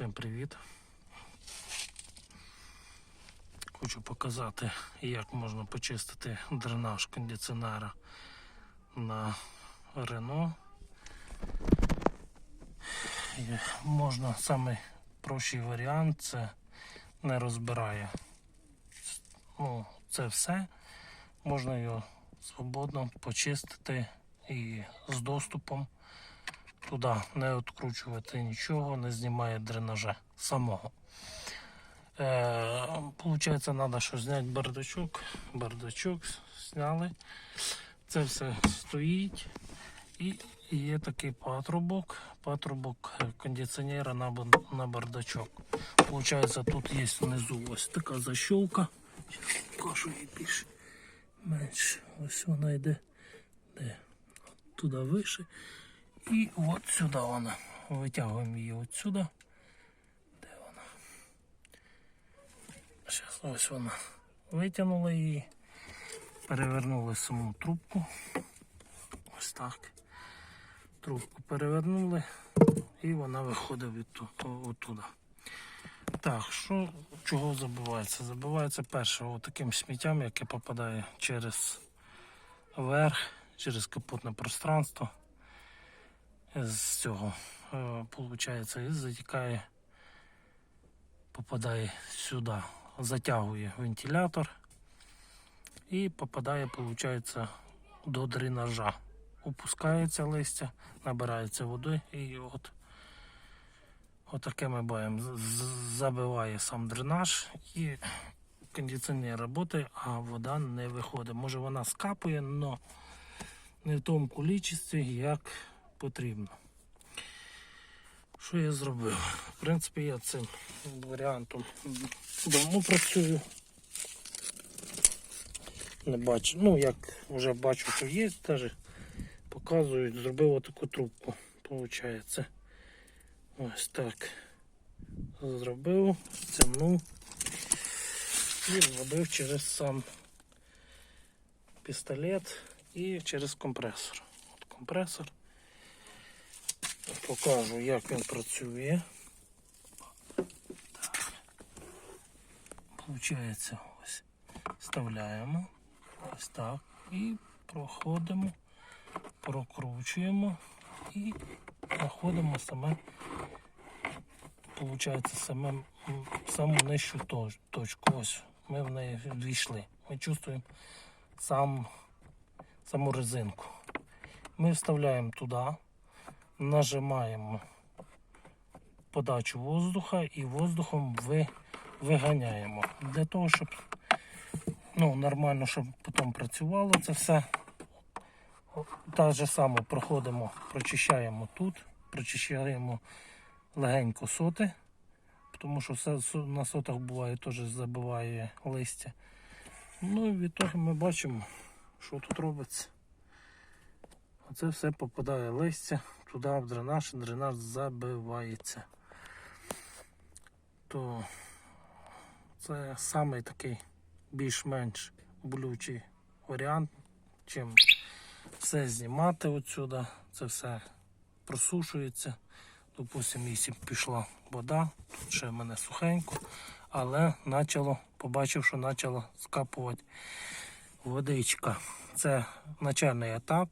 Всім привіт! Хочу показати, як можна почистити дренаж кондиціонера на Рено. І Можна самий прощий варіант це не розбирає. Ну, це все. Можна його свободно почистити і з доступом туди не відкручувати нічого, не знімає дренажа самого. Е, Получається, треба що зняти бардачок. Бардачок зняли. Це все стоїть. І є такий патрубок, патрубок кондиціонера на, на бардачок. Получається, тут є внизу ось така защолка. Зараз покажу її більше. Менше. Ось вона йде. Де? Туди вище. І от сюди вона. Витягуємо її от сюди. Де вона? Зараз ось вона. Витягнула її. Перевернули саму трубку. Ось так. Трубку перевернули і вона виходить від оттуда. Так, що чого забувається? Забувається перше таким сміттям, яке попадає через верх, через капотне пространство з цього е, получається і затікає, попадає сюди, затягує вентилятор і попадає, получається, до дренажа. Опускається листя, набирається води і от отаке ми з- Забиває сам дренаж і кондиціонер працює, а вода не виходить. Може вона скапує, але не в тому кількості, як потрібно. Що я зробив? В принципі, я цим варіантом давно працюю. Не бачу. Ну, як вже бачу, що є, теж показують, зробив отаку трубку. Получається. Ось так. Зробив, стягнув і зробив через сам пістолет і через компресор. От компресор. Покажу, як він працює. Получається, ось вставляємо. Ось так. І проходимо, прокручуємо і знаходимо саме, получається, саме, саму нижчу точку. Ось ми в неї війшли. Ми чувствуємо сам, саму резинку. Ми вставляємо туди нажимаємо подачу воздуха і воздухом ви, виганяємо. Для того, щоб ну, нормально, щоб потім працювало це все. О, Так же само проходимо, прочищаємо тут, прочищаємо легенько соти, тому що все на сотах буває теж забиває листя. Ну і від того ми бачимо, що тут робиться. Оце все попадає листя туди в дренаж, дренаж забивається. То це самий такий більш-менш болючий варіант, чим все знімати отсюди, це все просушується. Допустимо, якщо пішла вода, тут ще в мене сухенько, але почало, побачив, що почало скапувати водичка. Це начальний етап.